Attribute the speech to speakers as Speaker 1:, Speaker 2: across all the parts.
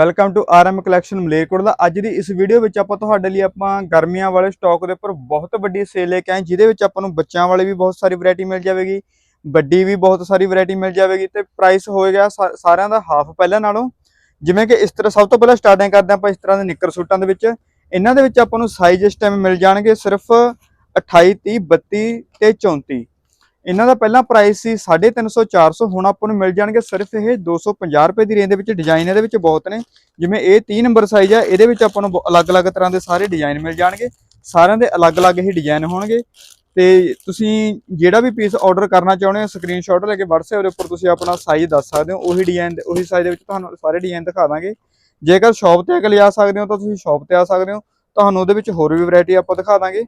Speaker 1: Welcome to RM collection Malerkot ਦਾ ਅੱਜ ਦੀ ਇਸ ਵੀਡੀਓ ਵਿੱਚ ਆਪਾਂ ਤੁਹਾਡੇ ਲਈ ਆਪਾਂ ਗਰਮੀਆਂ ਵਾਲੇ ਸਟਾਕ ਦੇ ਉੱਪਰ ਬਹੁਤ ਵੱਡੀ ਸੇਲ ਲੈ ਕੇ ਆਏ ਜਿਹਦੇ ਵਿੱਚ ਆਪਾਂ ਨੂੰ ਬੱਚਿਆਂ ਵਾਲੇ ਵੀ ਬਹੁਤ ਸਾਰੀ ਵੈਰਾਈਟੀ ਮਿਲ ਜਾਵੇਗੀ, ਵੱਡੀ ਵੀ ਬਹੁਤ ਸਾਰੀ ਵੈਰਾਈਟੀ ਮਿਲ ਜਾਵੇਗੀ ਤੇ ਪ੍ਰਾਈਸ ਹੋਏਗਾ ਸਾਰਿਆਂ ਦਾ ਹਾਫ ਪਹਿਲਾਂ ਨਾਲੋਂ। ਜਿਵੇਂ ਕਿ ਇਸ ਤਰ੍ਹਾਂ ਸਭ ਤੋਂ ਪਹਿਲਾਂ ਸਟਾਰਟਿੰਗ ਕਰਦੇ ਹਾਂ ਆਪਾਂ ਇਸ ਤਰ੍ਹਾਂ ਦੇ ਨਿੱਕਰ ਸੂਟਾਂ ਦੇ ਵਿੱਚ। ਇਹਨਾਂ ਦੇ ਵਿੱਚ ਆਪਾਂ ਨੂੰ ਸਾਈਜ਼ ਇਸ ਟਾਈਮ ਮਿਲ ਜਾਣਗੇ ਸਿਰਫ 28 30 32 ਤੇ 34 ਇਹਨਾਂ ਦਾ ਪਹਿਲਾਂ ਪ੍ਰਾਈਸ ਸੀ 350 400 ਹੁਣ ਆਪਾਂ ਨੂੰ ਮਿਲ ਜਾਣਗੇ ਸਿਰਫ ਇਹ 250 ਰੁਪਏ ਦੀ ਰੇਂਜ ਦੇ ਵਿੱਚ ਡਿਜ਼ਾਈਨ ਇਹਦੇ ਵਿੱਚ ਬਹੁਤ ਨੇ। ਜਿਵੇਂ ਇਹ 30 ਨੰਬਰ ਸਾਈਜ਼ ਆ, ਇਹਦੇ ਵਿੱਚ ਆਪਾਂ ਨੂੰ ਬ- ਅਲੱਗ-ਅਲੱਗ ਤਰ੍ਹਾਂ ਦੇ ਸਾਰੇ ਡਿਜ਼ਾਈਨ ਮਿਲ ਜਾਣਗੇ। ਸਾਰਿਆਂ ਦੇ ਅਲੱਗ-ਅਲੱਗ ਹੀ ਡਿਜ਼ਾਈਨ ਹੋਣਗੇ। ਤੇ ਤੁਸੀਂ ਜਿਹੜਾ ਵੀ ਪੀਸ ਆਰਡਰ ਕਰਨਾ ਚਾਹੁੰਦੇ ਹੋ ਸਕਰੀਨਸ਼ਾਟ ਲੈ ਕੇ WhatsApp ਦੇ ਉੱਪਰ ਤੁਸੀਂ ਆਪਣਾ ਸਾਈਜ਼ ਦੱਸ ਸਕਦੇ ਹੋ, ਉਹੀ ਡਿਜ਼ਾਈਨ ਉਹੀ ਸਾਈਜ਼ ਦੇ ਵਿੱਚ ਤੁਹਾਨੂੰ ਸਾਰੇ ਡਿਜ਼ਾਈਨ ਦਿਖਾ ਦਾਂਗੇ। ਜੇਕਰ ਸ਼ਾਪ ਤੇ ਆ ਕੇ ਲਿਆ ਸਕਦੇ ਹੋ, ਤਾਂ ਤੁਸੀਂ ਸ਼ਾਪ ਤੇ ਆ ਸਕਦੇ ਹੋ। ਤੁਹਾਨੂੰ ਉਹਦੇ ਵਿੱਚ ਹੋਰ ਵੀ ਵੈਰਾਈਟੀ ਆਪਾਂ ਦਿਖਾ ਦਾਂਗੇ।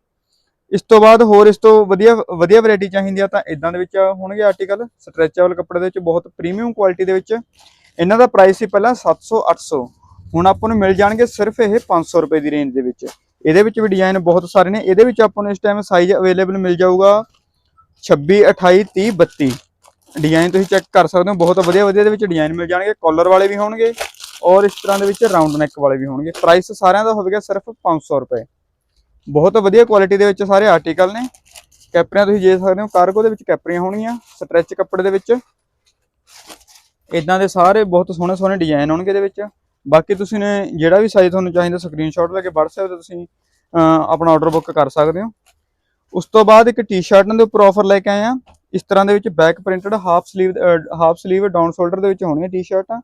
Speaker 1: ਇਸ ਤੋਂ ਬਾਅਦ ਹੋਰ ਇਸ ਤੋਂ ਵਧੀਆ ਵਧੀਆ ਵੈਰਾਈਟੀ ਚਾਹੀਦੀ ਆ ਤਾਂ ਇਦਾਂ ਦੇ ਵਿੱਚ ਹੋਣਗੇ ਆਰਟੀਕਲ ਸਟ੍ਰੈਚੇਬਲ ਕੱਪੜੇ ਦੇ ਵਿੱਚ ਬਹੁਤ ਪ੍ਰੀਮੀਅਮ ਕੁਆਲਿਟੀ ਦੇ ਵਿੱਚ। ਇਹਨਾਂ ਦਾ ਪ੍ਰਾਈਸ ਸੀ ਪਹਿਲਾਂ 700 800 ਹੁਣ ਆਪਾਂ ਨੂੰ ਮਿਲ ਜਾਣਗੇ ਸਿਰਫ ਇਹ 500 ਰੁਪਏ ਦੀ ਰੇਂਜ ਦੇ ਵਿੱਚ। ਇਹਦੇ ਵਿੱਚ ਵੀ ਡਿਜ਼ਾਈਨ ਬਹੁਤ ਸਾਰੇ ਨੇ। ਇਹਦੇ ਵਿੱਚ ਆਪਾਂ ਨੂੰ ਇਸ ਟਾਈਮ ਸਾਈਜ਼ ਅਵੇਲੇਬਲ ਮਿਲ ਜਾਊਗਾ 26 28 30 32 ਡਿਜ਼ਾਈਨ ਤੁਸੀਂ ਚੈੱਕ ਕਰ ਸਕਦੇ ਹੋ। ਬਹੁਤ ਵਧੀਆ ਵਧੀਆ ਦੇ ਵਿੱਚ ਡਿਜ਼ਾਈਨ ਮਿਲ ਜਾਣਗੇ। ਕਾਲਰ ਵਾਲੇ ਵੀ ਹੋਣਗੇ ਔਰ ਇਸ ਤਰ੍ਹਾਂ ਦੇ ਵਿੱਚ ਰਾਉਂਡ ਨੈਕ ਵਾਲੇ ਵੀ ਹੋਣਗੇ। ਪ੍ਰਾਈਸ ਸਾਰਿਆਂ ਦਾ ਹੋਵੇਗਾ ਸਿਰਫ 500 ਰੁਪਏ। ਬਹੁਤ ਵਧੀਆ ਕੁਆਲਿਟੀ ਦੇ ਵਿੱਚ ਸਾਰੇ ਆਰਟੀਕਲ ਨੇ। ਕੈਪਰੀਆਂ ਤੁਸੀਂ ਦੇਖ ਸਕਦੇ ਹੋ ਕਾਰਗੋ ਦੇ ਵਿੱਚ ਕੈਪਰੀਆਂ ਹੋਣਗੀਆਂ ਸਟ੍ਰੈਚ ਕੱਪੜੇ ਦੇ ਵਿੱਚ। ਇਦਾਂ ਦੇ ਸਾਰੇ ਬਹੁਤ ਸੋਹਣੇ ਸੋਹਣੇ ਡਿਜ਼ਾਈਨ ਹੋਣਗੇ ਇਹਦੇ ਵਿੱਚ। ਬਾਕੀ ਤੁਸੀਂ ਨੇ ਜਿਹੜਾ ਵੀ ਸਾਈਜ਼ ਤੁਹਾਨੂੰ ਚਾਹੀਦਾ ਸਕਰੀਨਸ਼ਾਟ ਲੈ ਕੇ WhatsApp ਤੇ ਤੁਸੀਂ ਆਪਣਾ ਆਰਡਰ ਬੁੱਕ ਕਰ ਸਕਦੇ ਹੋ। ਉਸ ਤੋਂ ਬਾਅਦ ਇੱਕ ਟੀ ਸ਼ਰਟਾਂ ਦੇ ਉੱਪਰ ਆਫਰ ਲੈ ਕੇ ਆਏ ਆ ਇਸ ਤਰ੍ਹਾਂ ਦੇ ਵਿੱਚ back printed half sleeve half sleeve down shoulder ਦੇ ਵਿੱਚ ਹੋਣਗੀਆਂ ਟੀ-ਸ਼ਰਟਾਂ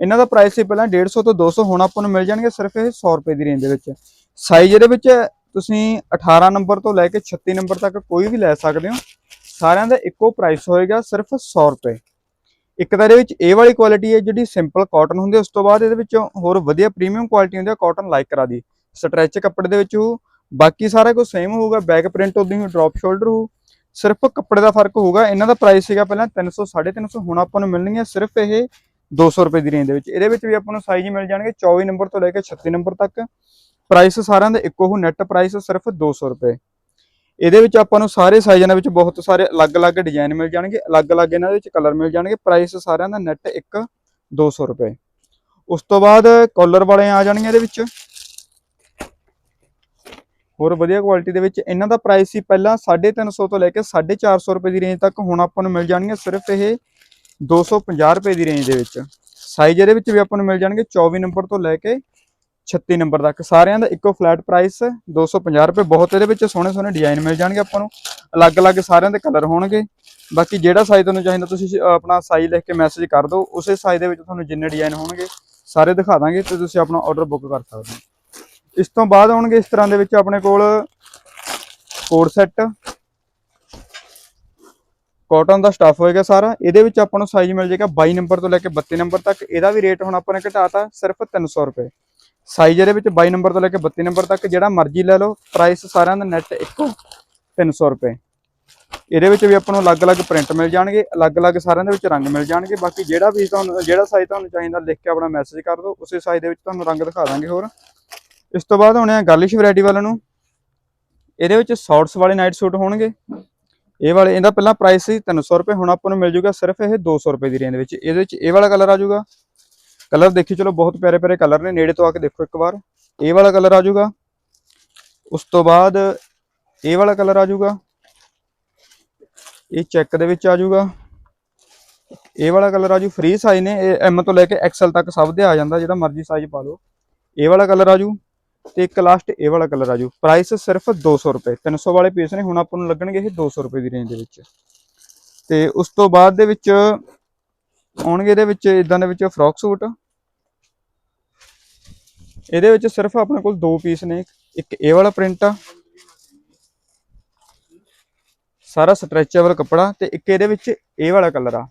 Speaker 1: ਇਹਨਾਂ ਦਾ ਪ੍ਰਾਈਸ ਸੀ ਪਹਿਲਾਂ 150 ਤੋਂ 200 ਹੁਣ ਆਪਾਂ ਨੂੰ ਮਿਲ ਜਾਣਗੇ ਸਿਰਫ ਇਹ 100 ਰੁਪਏ ਦੀ ਰੇਂਜ ਦੇ ਵਿੱਚ। ਸਾਈਜ਼ ਇਹਦੇ ਵਿੱਚ ਤੁਸੀਂ 18 ਨੰਬਰ ਤੋਂ ਲੈ ਕੇ 36 ਨੰਬਰ ਤੱਕ ਕੋਈ ਵੀ ਲੈ ਸਕਦੇ ਹੋ। ਸਾਰਿਆਂ ਦਾ ਇੱਕੋ ਪ੍ਰਾਈਸ ਹੋਏਗਾ ਸਿਰਫ 100 ਰੁਪਏ। ਇੱਕ ਤਾਂ ਇਹਦੇ ਵਿੱਚ ਇਹ ਵਾਲੀ ਕੁਆਲਿਟੀ ਹੈ ਜਿਹੜੀ ਸਿੰਪਲ ਕਾਟਨ ਹੁੰਦੀ ਉਸ ਤੋਂ ਬਾਅਦ ਇਹਦੇ ਵਿੱਚ ਹੋਰ ਵਧੀਆ ਪ੍ਰੀਮੀਅਮ ਕੁਆਲਿਟੀ ਹੁੰਦੀ ਹੈ ਕਾਟਨ ਲਾਈਕਰਾ ਦੀ ਸਟ੍ਰੈਚ ਕੱਪੜੇ ਦੇ ਵਿੱਚ ਹੋ ਬਾਕੀ ਸਾਰਾ ਕੁਝ ਸੇਮ ਹੋਊਗਾ ਬੈਕ ਪ੍ਰਿੰਟ ਉਦੋਂ ਹੀ ਡ੍ਰੌਪ ਸ਼ੋਲਡਰ ਹੋ ਸਿਰਫ ਕੱਪੜੇ ਦਾ ਫ਼ਰਕ ਹੋਊਗਾ, ਇਹਨਾਂ ਦਾ ਪ੍ਰਾਈਸ ਸੀਗਾ ਪਹਿਲਾਂ 300 350 ਹੁਣ ਆਪਾਂ ਨੂੰ ਮਿਲਣਗੀਆਂ ਸਿਰਫ ਇਹ 200 ਰੁਪਏ ਦੀ ਰੇਂਜ ਦੇ ਵਿੱਚ। ਇਹਦੇ ਵਿੱਚ ਵੀ ਆਪਾਂ ਨੂੰ ਸਾਈਜ਼ ਮਿਲ ਜਾਣਗੇ 24 ਨੰਬਰ ਤੋਂ ਲੈ ਕੇ 36 ਨੰਬਰ ਤੱਕ। ਪ੍ਰਾਈਸ ਸਾਰਿਆਂ ਦਾ ਇੱਕੋ ਹੋ ਨੈਟ ਪ੍ਰਾਈਸ ਸਿਰਫ 200 ਰੁਪਏ। ਇਹਦੇ ਵਿੱਚ ਆਪਾਂ ਨੂੰ ਸਾਰੇ ਸਾਈਜ਼ਾਂ ਦੇ ਵਿੱਚ ਬਹੁਤ ਸਾਰੇ ਅਲੱਗ-ਅਲੱਗ ਡਿਜ਼ਾਈਨ ਮਿਲ ਜਾਣਗੇ, ਅਲੱਗ-ਅਲੱਗ ਇਹਨਾਂ ਦੇ ਵਿੱਚ ਕਲਰ ਮਿਲ ਜਾਣਗੇ ਪ੍ਰਾਈਸ ਸਾਰਿਆਂ ਦਾ ਨੈਟ ਇੱਕ 200 ਰੁਪਏ। ਉਸ ਤੋਂ ਬਾਅਦ ਕਾਲਰ ਵਾਲੇ ਆ ਜਾਣਗੇ ਇਹਦੇ ਵਿੱਚ। ਹੋਰ ਵਧੀਆ ਕੁਆਲਿਟੀ ਦੇ ਵਿੱਚ ਇਹਨਾਂ ਦਾ ਪ੍ਰਾਈਸ ਸੀ ਪਹਿਲਾਂ 350 ਤੋਂ ਲੈ ਕੇ 450 ਰੁਪਏ ਦੀ ਰੇਂਜ ਤੱਕ, ਹੁਣ ਆਪਾਂ ਨੂੰ ਮਿਲ ਜਾਣਗੇ ਸਿਰਫ ਇਹ 250 ਰੁਪਏ ਦੀ ਰੇਂਜ ਦੇ ਵਿੱਚ। ਸਾਈਜ਼ ਇਹਦੇ ਵਿੱਚ ਵੀ ਆਪਾਂ ਨੂੰ ਮਿਲ ਜਾਣਗੇ 24 ਨੰਬਰ ਤੋਂ ਲੈ ਕੇ 36 ਨੰਬਰ ਤੱਕ ਸਾਰਿਆਂ ਦਾ ਇੱਕੋ ਫਲੈਟ ਪ੍ਰਾਈਸ 250 ਰੁਪਏ। ਬਹੁਤ ਇਹਦੇ ਵਿੱਚ ਸੋਹਣੇ ਸੋਹਣੇ ਡਿਜ਼ਾਈਨ ਮਿਲ ਜਾਣਗੇ ਆਪਾਂ ਨੂੰ। ਅਲੱਗ-ਅਲੱਗ ਸਾਰਿਆਂ ਦੇ ਕਲਰ ਹੋਣਗੇ। ਬਾਕੀ ਜਿਹੜਾ ਸਾਈਜ਼ ਤੁਹਾਨੂੰ ਚਾਹੀਦਾ, ਤੁਸੀਂ ਆਪਣਾ ਸਾਈਜ਼ ਲਿਖ ਕੇ ਮੈਸੇਜ ਕਰ ਦਿਓ। ਉਸੇ ਸਾਈਜ਼ ਦੇ ਵਿੱਚ ਤੁਹਾਨੂੰ ਜਿੰਨੇ ਡਿਜ਼ਾਈਨ ਹੋਣਗੇ, ਸਾਰੇ ਦਿਖਾ ਦਾਂਗੇ ਤੇ ਤੁਸੀਂ ਆਪਣਾ ਆਰਡਰ ਬੁੱਕ ਕਰ ਸਕਦੇ ਹੋ। ਇਸ ਤੋਂ ਬਾਅਦ ਆਉਣਗੇ ਇਸ ਤਰ੍ਹਾਂ ਦੇ ਵਿੱਚ ਆਪਣੇ ਕੋਲ ਕੋਡ ਸੈੱਟ ਕਾਟਨ ਦਾ ਸਟੱਫ ਹੋਏਗਾ ਸਾਰਾ। ਇਹਦੇ ਵਿੱਚ ਆਪਾਂ ਨੂੰ ਸਾਈਜ਼ ਮਿਲ ਜਾਏਗਾ 22 ਨੰਬਰ ਤੋਂ ਲੈ ਕੇ 32 ਨੰਬਰ ਤੱਕ। ਇਹਦਾ ਵੀ ਰੇਟ ਹੁਣ ਆਪਾਂ ਨੇ ਘਟਾਤਾ ਸਿਰਫ 300 ਰੁਪਏ। ਸਾਈਜ਼ ਇਹਦੇ ਵਿੱਚ 22 ਨੰਬਰ ਤੋਂ ਲੈ ਕੇ 32 ਨੰਬਰ ਤੱਕ, ਜਿਹੜਾ ਮਰਜ਼ੀ ਲੈ ਲਓ ਪ੍ਰਾਈਸ ਸਾਰਿਆਂ ਦਾ ਨੈਟ ਇੱਕੋ 300 ਰੁਪਏ। ਇਹਦੇ ਵਿੱਚ ਵੀ ਆਪਾਂ ਨੂੰ ਅਲੱਗ-ਅਲੱਗ ਪ੍ਰਿੰਟ ਮਿਲ ਜਾਣਗੇ, ਅਲੱਗ-ਅਲੱਗ ਸਾਰਿਆਂ ਦੇ ਵਿੱਚ ਰੰਗ ਮਿਲ ਜਾਣਗੇ। ਬਾਕੀ ਜਿਹੜਾ ਵੀ ਤੁਹਾਨੂੰ, ਜਿਹੜਾ ਸਾਈਜ਼ ਤੁਹਾਨੂੰ ਚਾਹੀਦਾ, ਲਿਖ ਕੇ ਆਪਣਾ ਮੈਸੇਜ ਕਰ ਦਿਓ, ਉਸੇ ਸਾਈਜ਼ ਦੇ ਵਿੱਚ ਤੁਹਾਨੂੰ ਰੰਗ ਦਿਖਾ ਦਾਂਗੇ ਹੋਰ। ਇਸ ਤੋਂ ਬਾਅਦ ਆਉਣੇ ਆ ਗਰਲਿਸ਼ ਵੈਰਾਈਟੀ ਵਾਲਿਆਂ ਨੂੰ, ਇਹਦੇ ਵਿੱਚ ਸ਼ਾਰਟਸ ਵਾਲੇ ਨਾਈਟ ਸੂਟ ਹੋਣਗੇ। ਇਹ ਵਾਲੇ, ਇਹਦਾ ਪਹਿਲਾਂ ਪ੍ਰਾਈਸ ਸੀ 300 ਰੁਪਏ, ਹੁਣ ਆਪਾਂ ਨੂੰ ਮਿਲ ਜੂਗਾ ਸਿਰਫ ਇਹ 200 ਰੁਪਏ ਦੀ ਰੇਂਜ ਵਿੱਚ। ਇਹਦੇ ਵਿੱਚ ਇਹ ਵਾਲਾ ਕਲਰ ਆ ਜਾਊਗਾ। ਕਲਰ ਦੇਖੀ, ਚਲੋ ਬਹੁਤ ਪਿਆਰੇ ਪਿਆਰੇ ਕਲਰ ਨੇ, ਨੇੜੇ ਤੋਂ ਆ ਕੇ ਦੇਖੋ ਇੱਕ ਵਾਰ। ਇਹ ਵਾਲਾ ਕਲਰ ਆ ਜਾਊਗਾ। ਉਸ ਤੋਂ ਬਾਅਦ ਇਹ ਵਾਲਾ ਕਲਰ ਆ ਜਾਊਗਾ। ਇਹ ਚੈੱਕ ਦੇ ਵਿੱਚ ਆ ਜਾਊਗਾ। ਇਹ ਵਾਲਾ ਕਲਰ ਆ ਜੂ, ਫ੍ਰੀ ਸਾਈਜ਼ ਨੇ, ਇਹ ਐਮ ਤੋਂ ਲੈ ਕੇ ਐਕਸਲ ਤੱਕ ਸਭ ਦੇ ਆ ਜਾਂਦਾ, ਜਿਹੜਾ ਮਰਜ਼ੀ ਸਾਈਜ਼ ਪਾ ਲਓ। ਇਹ ਵਾਲਾ ਕਲਰ ਆ ਜੂ ਤੇ ਇੱਕ ਲਾਸਟ ਇਹ ਵਾਲਾ ਕਲਰ ਆ ਜੂ। ਪ੍ਰਾਈਸ ਸਿਰਫ 200 ਰੁਪਏ 300 ਵਾਲੇ ਪੀਸ ਨੇ, ਹੁਣ ਆਪਾਂ ਨੂੰ ਲੱਗਣਗੇ ਇਹ 200 ਰੁਪਏ ਦੀ ਰੇਂਜ ਦੇ ਵਿੱਚ। ਤੇ ਉਸ ਤੋਂ ਬਾਅਦ ਦੇ ਵਿੱਚ ਆਉਣਗੇ ਇਹਦੇ ਵਿੱਚ ਇਦਾਂ ਦੇ ਵਿੱਚ ਫਰੋਕ ਸੂਟ। ਇਹਦੇ ਵਿੱਚ ਸਿਰਫ ਆਪਣੇ ਕੋਲ ਦੋ ਪੀਸ ਨੇ, ਇੱਕ ਇਹ ਵਾਲਾ ਪ੍ਰਿੰਟ ਆ, ਸਾਰਾ ਸਟ੍ਰੈਚੇਬਲ ਕੱਪੜਾ ਤੇ ਇੱਕ ਇਹਦੇ ਵਿੱਚ ਇਹ ਵਾਲਾ ਕਲਰ ਆ।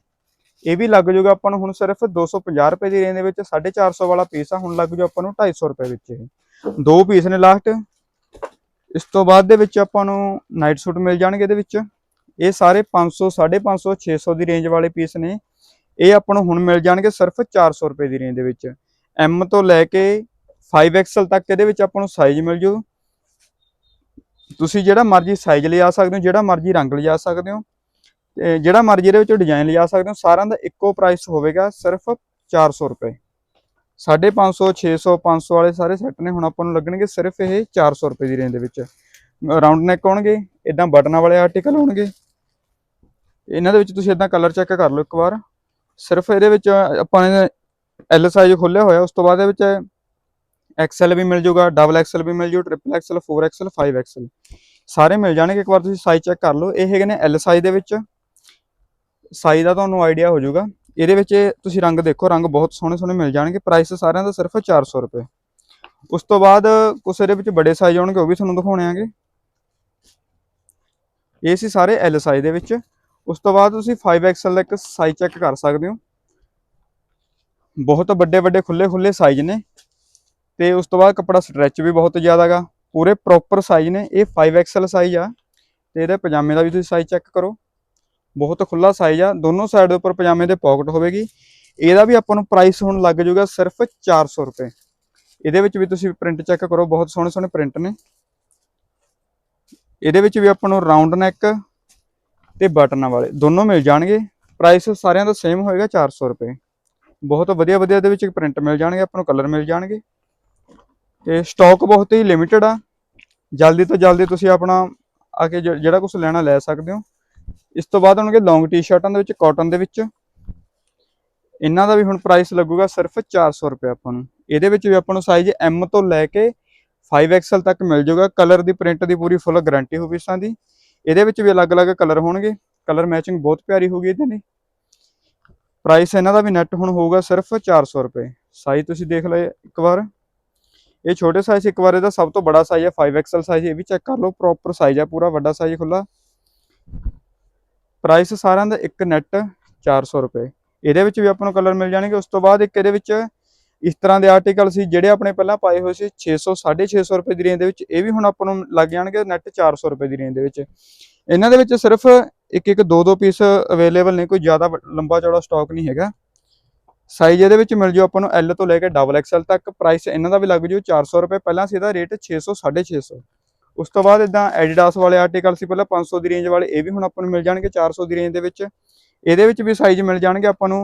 Speaker 1: ਇਹ ਵੀ ਲੱਗ ਜਾਊਗਾ ਆਪਾਂ ਨੂੰ ਹੁਣ ਸਿਰਫ 250 ਰੁਪਏ ਦੀ ਰੇਂਜ ਦੇ ਵਿੱਚ 450 ਵਾਲਾ ਪੀਸ ਆ, ਹੁਣ ਲੱਗ ਜਾਊ ਆਪਾਂ ਨੂੰ 250 ਰੁਪਏ ਵਿੱਚ ਇਹ। ਦੋ ਪੀਸ ਨੇ ਲਾਸਟ ਇਸ ਤੋਂ ਬਾਅਦ ਦੇ ਵਿੱਚ ਆਪਾਂ ਨੂੰ ਨਾਈਟ ਸੂਟ ਮਿਲ ਜਾਣਗੇ ਇਹਦੇ ਵਿੱਚ। ਇਹ ਸਾਰੇ 500 550 600 ਦੀ ਰੇਂਜ ਵਾਲੇ ਪੀਸ ਨੇ। ਇਹ ਆਪਾਂ ਨੂੰ ਹੁਣ ਮਿਲ ਜਾਣਗੇ ਸਿਰਫ 400 ਰੁਪਏ ਦੀ ਰੇਂਜ ਦੇ ਵਿੱਚ। ਐਮ ਤੋਂ ਲੈ ਕੇ 5XL ਤੱਕ ਇਹਦੇ ਵਿੱਚ ਆਪਾਂ ਨੂੰ ਸਾਈਜ਼ ਮਿਲ ਜੂ। ਤੁਸੀਂ ਜਿਹੜਾ ਮਰਜ਼ੀ ਸਾਈਜ਼ ਲਿਆ ਸਕਦੇ ਹੋ, ਜਿਹੜਾ ਮਰਜ਼ੀ ਰੰਗ ਲਿਆ ਸਕਦੇ ਹੋ, ਤੇ ਜਿਹੜਾ ਮਰਜ਼ੀ ਇਹਦੇ ਵਿੱਚ ਡਿਜ਼ਾਈਨ ਲਿਆ ਸਕਦੇ ਹੋ, ਸਾਰਿਆਂ ਦਾ ਇੱਕੋ ਪ੍ਰਾਈਸ ਹੋਵੇਗਾ ਸਿਰਫ 400 ਰੁਪਏ। 550 600 500 ਵਾਲੇ ਸਾਰੇ ਸੈੱਟ ਨੇ, ਹੁਣ ਆਪਾਂ ਨੂੰ ਲੱਗਣਗੇ ਸਿਰਫ ਇਹ 400 ਰੁਪਏ ਦੀ ਰੇਂਜ ਦੇ ਵਿੱਚ। ਰਾਉਂਡ ਨੈਕ ਹੋਣਗੇ ਇਦਾਂ ਬਟਨਾਂ ਵਾਲੇ ਆਰਟੀਕਲ ਆਉਣਗੇ ਇਹਨਾਂ ਦੇ ਵਿੱਚ ਤੁਸੀਂ ਇਦਾਂ ਕਲਰ ਚੈੱਕ ਕਰ ਲਓ ਇੱਕ ਵਾਰ। ਸਿਰਫ ਇਹਦੇ ਵਿੱਚ ਆਪਾਂ ਨੇ ਐਲ ਸਾਈਜ਼ ਖੋਲਿਆ ਹੋਇਆ, ਉਸ ਤੋਂ ਬਾਅਦ ਇਹਦੇ ਵਿੱਚ ਐਕਸਐਲ ਵੀ ਮਿਲ ਜਾਊਗਾ ਡਬਲ ਐਕਸਐਲ ਵੀ ਮਿਲ ਜੂ ਟ੍ਰਿਪਲ ਐਕਸਐਲ 4 ਐਕਸਐਲ 5 ਐਕਸਐਲ ਸਾਰੇ ਮਿਲ ਜਾਣਗੇ, ਇੱਕ ਵਾਰ ਤੁਸੀਂ ਸਾਈਜ਼ ਚੈੱਕ ਕਰ ਲਓ। ਇਹ ਹੈਗੇ ਨੇ ਐਲ ਸਾਈਜ਼ ਦੇ ਵਿੱਚ। ਸਾਈਜ਼ ਦਾ ਤੁਹਾਨੂੰ ਆਈਡੀਆ ਹੋ ਜਾਊਗਾ ਇਹਦੇ ਵਿੱਚ ਤੁਸੀਂ ਰੰਗ ਦੇਖੋ, ਰੰਗ ਬਹੁਤ ਸੋਹਣੇ ਸੋਹਣੇ ਮਿਲ ਜਾਣਗੇ। ਪ੍ਰਾਈਸ ਸਾਰਿਆਂ ਦਾ ਸਿਰਫ 400 ਰੁਪਏ। ਉਸ ਤੋਂ ਬਾਅਦ ਕੁਛ ਇਹਦੇ ਵਿੱਚ ਵੱਡੇ ਸਾਈਜ਼ ਆਉਣਗੇ, ਉਹ ਵੀ ਤੁਹਾਨੂੰ ਦਿਖਾਉਣੇ ਆਂਗੇ। ਇਹ ਸੀ ਸਾਰੇ ਐਲ ਸਾਈਜ਼ ਦੇ ਵਿੱਚ। ਉਸ ਤੋਂ ਬਾਅਦ ਤੁਸੀਂ 5XL ਦਾ ਇੱਕ ਸਾਈਜ਼ ਚੈੱਕ ਕਰ ਸਕਦੇ ਹੋ। ਬਹੁਤ ਵੱਡੇ ਵੱਡੇ ਖੁੱਲੇ ਖੁੱਲੇ ਸਾਈਜ਼ ਨੇ ਤੇ ਉਸ ਤੋਂ ਬਾਅਦ ਕੱਪੜਾ ਸਟ੍ਰੈਚ ਵੀ ਬਹੁਤ ਜ਼ਿਆਦਾਗਾ ਪੂਰੇ ਪ੍ਰੋਪਰ ਸਾਈਜ਼ ਨੇ, ਇਹ 5XL ਸਾਈਜ਼ ਆ ਤੇ ਇਹਦੇ ਪਜਾਮੇ ਦਾ ਵੀ ਤੁਸੀਂ ਸਾਈਜ਼ ਚੈੱਕ ਕਰੋ। ਬਹੁਤ ਖੁੱਲਾ ਸਾਈਜ਼ ਆ, ਦੋਨੋਂ ਸਾਈਡ ਦੇ ਉੱਪਰ ਪਜਾਮੇ ਦੇ ਪਾਕਟ ਹੋਵੇਗੀ। ਇਹਦਾ ਵੀ ਆਪਾਂ ਨੂੰ ਪ੍ਰਾਈਸ ਹੁਣ ਲੱਗ ਜਾਊਗਾ ਸਿਰਫ 400 ਰੁਪਏ। ਇਹਦੇ ਵਿੱਚ ਵੀ ਤੁਸੀਂ ਪ੍ਰਿੰਟ ਚੈੱਕ ਕਰੋ, ਬਹੁਤ ਸੋਹਣੇ ਸੋਹਣੇ ਪ੍ਰਿੰਟ ਨੇ। ਇਹਦੇ ਵਿੱਚ ਵੀ ਆਪਾਂ ਨੂੰ ਰਾਉਂਡ ਨੈਕ ਤੇ ਬਟਨਾਂ ਵਾਲੇ, ਦੋਨੋਂ ਮਿਲ ਜਾਣਗੇ। ਪ੍ਰਾਈਸ ਸਾਰਿਆਂ ਦਾ ਸੇਮ ਹੋਏਗਾ 400 ਰੁਪਏ। ਬਹੁਤ ਵਧੀਆ ਵਧੀਆ ਇਹਦੇ ਵਿੱਚ ਪ੍ਰਿੰਟ ਮਿਲ ਜਾਣਗੇ, ਆਪਾਂ ਨੂੰ ਕਲਰ ਮਿਲ ਜਾਣਗੇ। ਤੇ ਸਟਾਕ ਬਹੁਤ ਹੀ ਲਿਮਿਟਡ ਆ। ਜਲਦੀ ਤੋਂ ਜਲਦੀ ਤੁਸੀਂ ਆਪਣਾ ਆ ਕੇ ਜ- ਜਿਹੜਾ ਕੁਝ ਲੈਣਾ ਲੈ ਸਕਦੇ ਹੋ। ਇਸ ਤੋਂ ਬਾਅਦ ਆਉਣਗੇ ਲੌਂਗ ਟੀ-ਸ਼ਰਟਾਂ ਦੇ ਵਿੱਚ ਕਾਟਨ ਦੇ ਵਿੱਚ। ਇਹਨਾਂ ਦਾ ਵੀ ਹੁਣ ਪ੍ਰਾਈਸ ਲੱਗੂਗਾ ਸਿਰਫ 400 ਰੁਪਏ ਆਪਾਂ ਨੂੰ। ਇਹਦੇ ਵਿੱਚ ਵੀ ਆਪਾਂ ਨੂੰ ਸਾਈਜ਼ M ਤੋਂ ਲੈ ਕੇ 5XL ਤੱਕ ਮਿਲ ਜਾਊਗਾ। ਕਲਰ ਦੀ ਪ੍ਰਿੰਟ ਦੀ ਪੂਰੀ ਫੁੱਲ ਗਾਰੰਟੀ ਹੋਊਗੀ ਇਸਾਂ ਦੀ। ਇਹਦੇ ਵਿੱਚ ਵੀ ਅਲੱਗ-ਅਲੱਗ ਕਲਰ ਹੋਣਗੇ। ਕਲਰ ਮੈਚਿੰਗ ਬਹੁਤ ਪਿਆਰੀ ਹੋਊਗੀ ਇਹਦੇ ਦੀ ਪ੍ਰਾਈਸ ਇਹਨਾਂ ਦਾ ਵੀ ਨੈਟ ਹੁਣ ਹੋਊਗਾ ਸਿਰਫ 400 ਰੁਪਏ। ਸਾਈਜ਼ ਤੁਸੀਂ ਦੇਖ ਲਓ ਇੱਕ ਵਾਰ। ਇਹ ਛੋਟੇ ਸਾਈਜ਼ ਇੱਕ ਵਾਰ ਇਹਦਾ ਸਭ ਤੋਂ ਬੜਾ ਸਾਈਜ਼ ਹੈ 5XL ਸਾਈਜ਼ ਇਹ ਵੀ ਚੈੱਕ ਕਰ ਲਓ। ਪ੍ਰੋਪਰ ਸਾਈਜ਼ ਹੈ, ਪੂਰਾ ਵੱਡਾ ਸਾਈਜ਼ ਖੁੱਲਾ ਪ੍ਰਾਈਸ ਸਾਰਿਆਂ ਦਾ ਇੱਕ ਨੈਟ 400 ਰੁਪਏ। ਇਹਦੇ ਵਿੱਚ ਵੀ ਆਪਾਂ ਨੂੰ ਕਲਰ ਮਿਲ ਜਾਣਗੇ। ਉਸ ਤੋਂ ਬਾਅਦ ਇੱਕ ਇਹਦੇ ਵਿੱਚ ਇਸ ਤਰ੍ਹਾਂ ਦੇ ਆਰਟੀਕਲ ਸੀ ਜਿਹੜੇ ਆਪਣੇ ਪਹਿਲਾਂ ਪਾਏ ਹੋਏ ਸੀ 600 650 ਰੁਪਏ ਦੀ ਰੇਂਜ ਦੇ ਵਿੱਚ, ਇਹ ਵੀ ਹੁਣ ਆਪਾਂ ਨੂੰ ਲੱਗ ਜਾਣਗੇ ਨੈਟ 400 ਰੁਪਏ ਦੀ ਰੇਂਜ ਦੇ ਵਿੱਚ। ਇਹਨਾਂ ਦੇ ਵਿੱਚ ਸਿਰਫ ਇੱਕ ਇੱਕ, ਦੋ ਦੋ ਪੀਸ ਅਵੇਲੇਬਲ ਨੇ, ਕੋਈ ਜ਼ਿਆਦਾ ਲੰਬਾ ਚੌੜਾ ਸਟਾਕ ਨਹੀਂ ਹੈਗਾ। ਸਾਈਜ਼ ਇਹਦੇ ਵਿੱਚ ਮਿਲ ਜੂ ਆਪਾਂ ਨੂੰ L ਤੋਂ ਲੈ ਕੇ ਡਬਲ XL ਤੱਕ ਪ੍ਰਾਈਸ ਇਹਨਾਂ ਦਾ ਵੀ ਲੱਗ ਜੂ 400 ਰੁਪਏ। ਪਹਿਲਾਂ ਸੀ ਇਹਦਾ ਰੇਟ 600 650 ਉਸ ਤੋਂ ਬਾਅਦ ਇਦਾਂ ਐਡੀਡਾਸ ਵਾਲੇ ਆਰਟੀਕਲ ਸੀ, ਪਹਿਲਾਂ 500 ਦੀ ਰੇਂਜ ਵਾਲੇ, ਇਹ ਵੀ ਹੁਣ ਆਪਾਂ ਨੂੰ ਮਿਲ ਜਾਣਗੇ 400 ਦੀ ਰੇਂਜ ਦੇ ਵਿੱਚ। ਇਹਦੇ ਵਿੱਚ ਵੀ ਸਾਈਜ਼ ਮਿਲ ਜਾਣਗੇ ਆਪਾਂ ਨੂੰ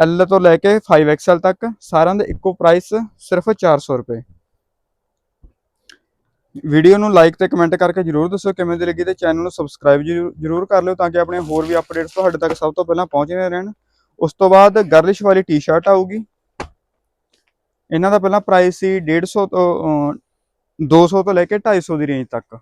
Speaker 1: L ਤੋਂ ਲੈ ਕੇ 5XL ਤੱਕ ਸਾਰਿਆਂ ਦੇ ਇੱਕੋ ਪ੍ਰਾਈਸ ਸਿਰਫ 400 ਰੁਪਏ। ਵੀਡੀਓ ਨੂੰ ਲਾਈਕ ਤੇ ਕਮੈਂਟ ਕਰਕੇ ਜਰੂਰ ਦੱਸੋ ਕਿਵੇਂ ਦੀ ਲੱਗੀ ਤੇ ਚੈਨਲ ਨੂੰ ਸਬਸਕ੍ਰਾਈਬ ਜਰੂਰ ਕਰ ਲਿਓ ਤਾਂ ਕਿ ਆਪਣੇ ਹੋਰ ਵੀ ਅਪਡੇਟਸ ਤੁਹਾਡੇ ਤੱਕ ਸਭ ਤੋਂ ਪਹਿਲਾਂ ਪਹੁੰਚਦੇ ਰਹਿਣ। ਉਸ ਤੋਂ ਬਾਅਦ ਗਰਲਿਸ਼ ਵਾਲੀ ਟੀ-ਸ਼ਰਟ ਆਊਗੀ। ਇਹਨਾਂ ਦਾ ਪਹਿਲਾਂ ਪ੍ਰਾਈਸ ਸੀ 150 ਤੋਂ ਅਹ, 200 ਤੋਂ ਲੈ ਕੇ 250 ਦੀ ਰੇਂਜ ਤੱਕ।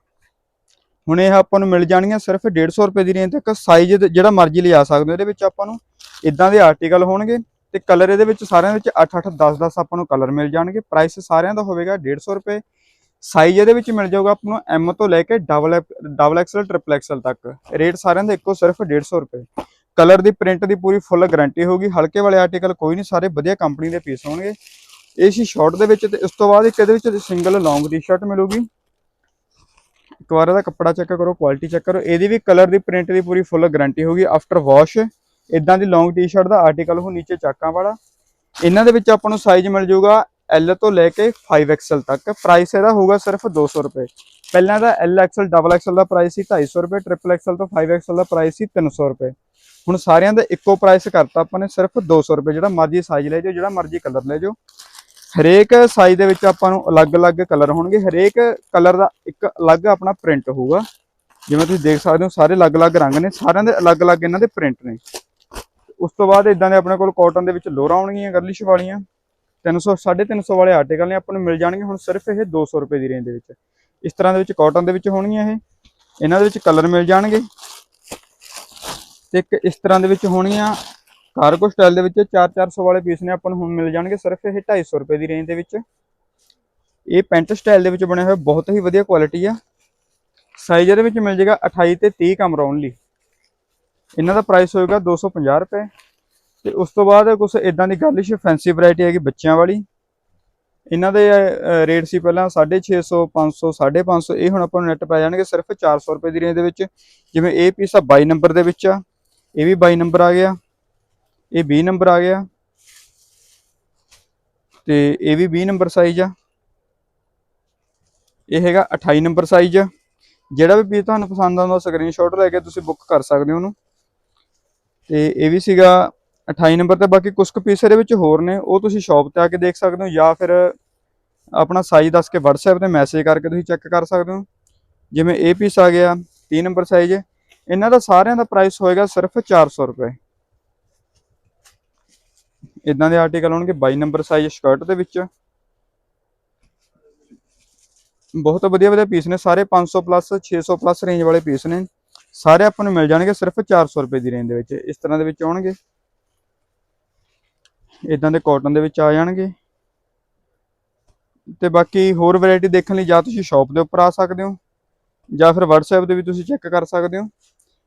Speaker 1: ਹੁਣ ਇਹ ਆਪਾਂ ਨੂੰ ਮਿਲ ਜਾਣਗੀਆਂ ਸਿਰਫ 150 ਰੁਪਏ ਦੀ ਰੇਂਜ ਤੱਕ ਸਾਈਜ਼ ਜਿਹੜਾ ਮਰਜ਼ੀ ਲਿਆ ਸਕਦੇ ਹੋ। ਇਹਦੇ ਵਿੱਚ ਆਪਾਂ ਨੂੰ ਇਦਾਂ ਦੇ ਆਰਟੀਕਲ ਹੋਣਗੇ ਤੇ ਕਲਰ ਇਹਦੇ ਵਿੱਚ ਸਾਰਿਆਂ ਵਿੱਚ 8 8 10 10 ਆਪਾਂ ਨੂੰ ਕਲਰ ਮਿਲ ਜਾਣਗੇ। ਪ੍ਰਾਈਸ ਸਾਰਿਆਂ ਦਾ ਹੋਵੇਗਾ 150 ਰੁਪਏ। ਸਾਈਜ਼ ਇਹਦੇ ਵਿੱਚ ਮਿਲ ਜਾਊਗਾ ਆਪਾਂ ਨੂੰ ਐਮ ਤੋਂ ਲੈ ਕੇ double double XL triple XL ਤੱਕ। ਰੇਟ ਸਾਰਿਆਂ ਦਾ ਇੱਕੋ ਸਿਰਫ 150 ਰੁਪਏ। ਕਲਰ ਦੀ ਪ੍ਰਿੰਟ ਦੀ ਪੂਰੀ ਫੁੱਲ ਗਾਰੰਟੀ ਹੋਊਗੀ। ਹਲਕੇ ਵਾਲੇ ਆਰਟੀਕਲ ਕੋਈ ਨਹੀਂ, ਸਾਰੇ ਵਧੀਆ ਕੰਪਨੀ ਦੇ ਪੀਸ ਹੋਣਗੇ। ਇਹ ਸੀ ਸ਼ਾਰਟ ਦੇ ਵਿੱਚ ਤੇ ਇਸ ਤੋਂ ਬਾਅਦ ਇੱਕ ਇਹਦੇ ਵਿੱਚ ਸਿੰਗਲ ਲੌਂਗ ਟੀ-ਸ਼ਰਟ ਮਿਲੂਗੀ। ਇੱਕ ਵਾਰ ਇਹਦਾ ਕੱਪੜਾ ਚੈੱਕ ਕਰੋ ਕੁਆਲਿਟੀ ਚੈੱਕ ਕਰੋ। ਇਹਦੀ ਵੀ ਕਲਰ ਦੀ ਪ੍ਰਿੰਟ ਦੀ ਪੂਰੀ ਫੁੱਲ ਗਾਰੰਟੀ ਹੋਊਗੀ। ਆਫਟਰ ਵਾਸ਼ ਇਦਾਂ ਦੀ ਲੌਂਗ ਟੀ-ਸ਼ਰਟ ਦਾ ਆਰਟੀਕਲ ਹੋ ਨੀਚੇ ਚਾਕਾਂ ਵਾਲਾ। ਇਹਨਾਂ ਦੇ ਵਿੱਚ ਆਪਾਂ ਨੂੰ ਸਾਈਜ਼ ਮਿਲ ਜਾਊਗਾ L ਤੋਂ ਲੈ ਕੇ 5XL ਤੱਕ। ਪ੍ਰਾਈਸ ਇਹਦਾ ਹੋਊਗਾ ਸਿਰਫ 200 ਰੁਪਏ। ਪਹਿਲਾਂ ਦਾ ਐਲ ਐਕਸਲ ਡਬਲ ਐਕਸਲ ਦਾ ਪ੍ਰਾਈਸ ਸੀ 250 ਰੁਪਏ ਟ੍ਰਿਪਲ ਐਕਸਲ ਤੋਂ 5XL ਦਾ ਪ੍ਰਾਈਸ ਸੀ 300 ਰੁਪਏ। ਹੁਣ ਸਾਰਿਆਂ ਦਾ ਇੱਕੋ ਪ੍ਰਾਈਸ ਕਰਤਾ ਆਪਾਂ ਨੇ, ਸਿਰਫ 200 ਰੁਪਏ। ਜਿਹੜਾ ਮਰਜ਼ੀ ਸਾਈਜ਼ ਲੈ ਜਾਓ, ਜਿਹੜਾ ਮਰਜ਼ੀ ਕਲਰ ਲੈ ਜਾਓ। ਹਰੇਕ ਸਾਈਜ਼ ਦੇ ਵਿੱਚ ਆਪਾਂ ਨੂੰ ਅਲੱਗ-ਅਲੱਗ ਕਲਰ ਹੋਣਗੇ। ਹਰੇਕ ਕਲਰ ਦਾ ਇੱਕ ਅਲੱਗ ਆਪਣਾ ਪ੍ਰਿੰਟ ਹੋਊਗਾ। ਜਿਵੇਂ ਤੁਸੀਂ ਦੇਖ ਸਕਦੇ ਹੋ, ਸਾਰੇ ਅਲੱਗ-ਅਲੱਗ ਰੰਗ ਨੇ, ਸਾਰਿਆਂ ਦੇ ਅਲੱਗ-ਅਲੱਗ ਇਹਨਾਂ ਦੇ ਪ੍ਰਿੰਟ ਨੇ। ਉਸ ਤੋਂ ਬਾਅਦ ਇਦਾਂ ਦੇ ਆਪਣੇ ਕੋਲ ਕਾਟਨ ਦੇ ਵਿੱਚ ਲੋਰਾਂ ਆਉਣਗੀਆਂ ਗਰਲਿਸ਼ ਵਾਲੀਆਂ। 300 350 ਵਾਲੇ ਆਰਟੀਕਲ ਨੇ, ਆਪਾਂ ਨੂੰ ਮਿਲ ਜਾਣਗੇ ਹੁਣ ਸਿਰਫ ਇਹ 200 ਰੁਪਏ ਦੀ ਰੇਂਜ ਦੇ ਵਿੱਚ। ਇਸ ਤਰ੍ਹਾਂ ਦੇ ਵਿੱਚ ਕਾਟਨ ਦੇ ਵਿੱਚ ਹੋਣਗੀਆਂ ਇਹ। ਇਹਨਾਂ ਦੇ ਵਿੱਚ ਕਲਰ ਮਿਲ ਜਾਣਗੇ। ਤੇ ਇੱਕ ਇਸ ਤਰ੍ਹਾਂ ਦੇ ਵਿੱਚ ਹੋਣਗੀਆਂ ਕਾਰਗੋ ਸਟਾਈਲ ਦੇ ਵਿੱਚ 4-400 ਵਾਲੇ ਪੀਸ ਨੇ, ਆਪਾਂ ਨੂੰ ਹੁਣ ਮਿਲ ਜਾਣਗੇ ਸਿਰਫ ਇਹ 250 ਰੁਪਏ ਦੀ ਰੇਂਜ ਦੇ ਵਿੱਚ। ਇਹ ਪੈਂਟ ਸਟਾਈਲ ਦੇ ਵਿੱਚ ਬਣਿਆ ਹੋਇਆ ਬਹੁਤ ਹੀ ਵਧੀਆ ਕੁਆਲਿਟੀ ਆ। ਸਾਈਜ਼ ਇਹਦੇ ਵਿੱਚ ਮਿਲ ਜਾਏਗਾ 28 ਤੇ 30 ਕਮਰ ਓਨਲੀ ਇਹਨਾਂ ਦਾ ਪ੍ਰਾਈਸ ਹੋਏਗਾ 250 ਰੁਪਏ। ਤੇ ਉਸ ਤੋਂ ਬਾਅਦ ਕੁਝ ਇਦਾਂ ਦੀ ਗਰਲਿਸ਼ ਫੈਂਸੀ ਵੈਰਾਈਟੀ ਹੈਗੀ ਬੱਚਿਆਂ ਵਾਲੀ। ਇਹਨਾਂ ਦੇ ਰੇਟ ਸੀ ਪਹਿਲਾਂ 650 500 550 ਇਹ ਹੁਣ ਆਪਾਂ ਨੂੰ ਨੈਟ ਪੈ ਜਾਣਗੇ ਸਿਰਫ 400 ਰੁਪਏ ਦੀ ਰੇਂਜ ਦੇ ਵਿੱਚ। ਜਿਵੇਂ ਇਹ ਪੀਸ ਆ 22 ਨੰਬਰ ਦੇ ਵਿੱਚ ਆ। ਇਹ ਵੀ 22 ਨੰਬਰ ਆ ਗਿਆ। ਇਹ 20 ਨੰਬਰ ਆ ਗਿਆ। ਤੇ ਇਹ ਵੀ 20 ਨੰਬਰ ਸਾਈਜ਼ ਆ। ਇਹ ਹੈਗਾ 28 ਨੰਬਰ ਸਾਈਜ਼ ਜਿਹੜਾ ਵੀ ਪੀਸ ਤੁਹਾਨੂੰ ਪਸੰਦ ਆਉਂਦਾ ਸਕਰੀਨਸ਼ਾਟ ਲੈ ਕੇ ਤੁਸੀਂ ਬੁੱਕ ਕਰ ਸਕਦੇ ਹੋ ਉਹਨੂੰ। ਤੇ ਇਹ ਵੀ ਸੀਗਾ 28 ਨੰਬਰ ਤੇ। ਬਾਕੀ ਕੁਝ ਕੁ ਪੀਸ ਇਹਦੇ ਵਿੱਚ ਹੋਰ ਨੇ। ਉਹ ਤੁਸੀਂ ਸ਼ਾਪ ਤੇ ਆ ਕੇ ਦੇਖ ਸਕਦੇ ਹੋ ਜਾਂ ਫਿਰ ਆਪਣਾ ਸਾਈਜ਼ ਦੱਸ ਕੇ WhatsApp ਤੇ ਮੈਸੇਜ ਕਰਕੇ ਤੁਸੀਂ ਚੈੱਕ ਕਰ ਸਕਦੇ ਹੋ। ਜਿਵੇਂ ਇਹ ਪੀਸ ਆ ਗਿਆ 30 ਨੰਬਰ ਸਾਈਜ਼ ਇਹਨਾਂ ਦਾ ਸਾਰਿਆਂ ਦਾ ਪ੍ਰਾਈਸ ਹੋਏਗਾ ਸਿਰਫ 400 ਰੁਪਏ। ਇਦਾਂ ਦੇ ਆਰਟੀਕਲ ਹੋਣਗੇ 22 ਨੰਬਰ ਸਾਈਜ਼ ਸਕਰਟ ਦੇ ਵਿੱਚ। ਬਹੁਤ ਵਧੀਆ ਵਧੀਆ ਪੀਸ ਨੇ, ਸਾਰੇ 500 ਪਲੱਸ 600 ਪਲੱਸ ਰੇਂਜ ਵਾਲੇ ਪੀਸ ਨੇ। ਸਾਰੇ ਆਪਾਂ ਨੂੰ ਮਿਲ ਜਾਣਗੇ ਸਿਰਫ 400 ਰੁਪਏ ਦੀ ਰੇਂਜ ਦੇ ਵਿੱਚ। ਇਸ ਤਰ੍ਹਾਂ ਦੇ ਵਿੱਚ ਆਉਣਗੇ। ਇਦਾਂ ਦੇ ਕਾਟਨ ਦੇ ਵਿੱਚ ਆ ਜਾਣਗੇ। ਤੇ ਬਾਕੀ ਹੋਰ ਵੈਰਾਈਟੀ ਦੇਖਣ ਲਈ ਜਾਂ ਤੁਸੀਂ ਸ਼ਾਪ ਦੇ ਉੱਪਰ ਆ ਸਕਦੇ ਹੋ, ਜਾਂ ਫਿਰ WhatsApp ਦੇ ਵੀ ਤੁਸੀਂ ਚੈੱਕ ਕਰ ਸਕਦੇ ਹੋ।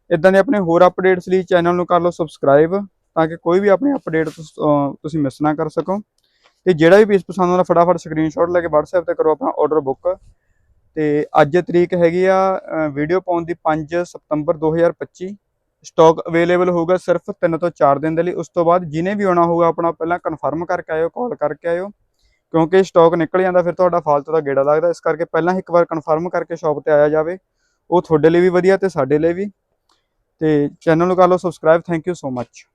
Speaker 1: ਇਦਾਂ ਦੇ ਆਪਣੇ ਹੋਰ ਅਪਡੇਟਸ ਲਈ ਚੈਨਲ ਨੂੰ ਕਰ ਲਓ ਸਬਸਕ੍ਰਾਈਬ ਤਾਂ ਕਿ ਕੋਈ ਵੀ ਆਪਣੀ ਅਪਡੇਟ ਤੁਸੀਂ ਮਿਸ ਨਾ ਕਰ ਸਕੋ। ਤੇ ਜਿਹੜਾ ਵੀ ਪੀਸ ਪਸੰਦ ਆਉਂਦਾ, ਫਟਾਫਟ ਸਕਰੀਨਸ਼ਾਟ ਲੈ ਕੇ WhatsApp ਤੇ ਕਰੋ ਆਪਣਾ ਆਰਡਰ ਬੁੱਕ ਤੇ ਅੱਜ ਤਰੀਕ ਹੈਗੀ ਆ ਵੀਡੀਓ ਪਾਉਣ ਦੀ 5 ਸਤੰਬਰ 2025 ਸਟਾਕ ਅਵੇਲੇਬਲ ਹੋਊਗਾ ਸਿਰਫ 3 ਤੋਂ 4 ਦਿਨ ਦੇ ਲਈ। ਉਸ ਤੋਂ ਬਾਅਦ ਜਿਹਨੇ ਵੀ ਆਉਣਾ ਹੋਊਗਾ, ਆਪਣਾ ਪਹਿਲਾਂ ਕਨਫਰਮ ਕਰਕੇ ਆਇਓ ਕਾਲ ਕਰਕੇ ਆਇਓ। ਕਿਉਂਕਿ ਸਟਾਕ ਨਿਕਲ ਜਾਂਦਾ, ਫਿਰ ਤੁਹਾਡਾ ਫਾਲਤੂ ਦਾ ਗੇੜਾ ਲੱਗਦਾ। ਇਸ ਕਰਕੇ ਪਹਿਲਾਂ ਇੱਕ ਵਾਰ ਕਨਫਰਮ ਕਰਕੇ ਸ਼ਾਪ ਤੇ ਆਇਆ ਜਾਵੇ। ਉਹ ਤੁਹਾਡੇ ਲਈ ਵੀ ਵਧੀਆ ਤੇ ਸਾਡੇ ਲਈ ਵੀ। ਤੇ ਚੈਨਲ ਨੂੰ ਕਰ ਲਓ subscribe thank you so much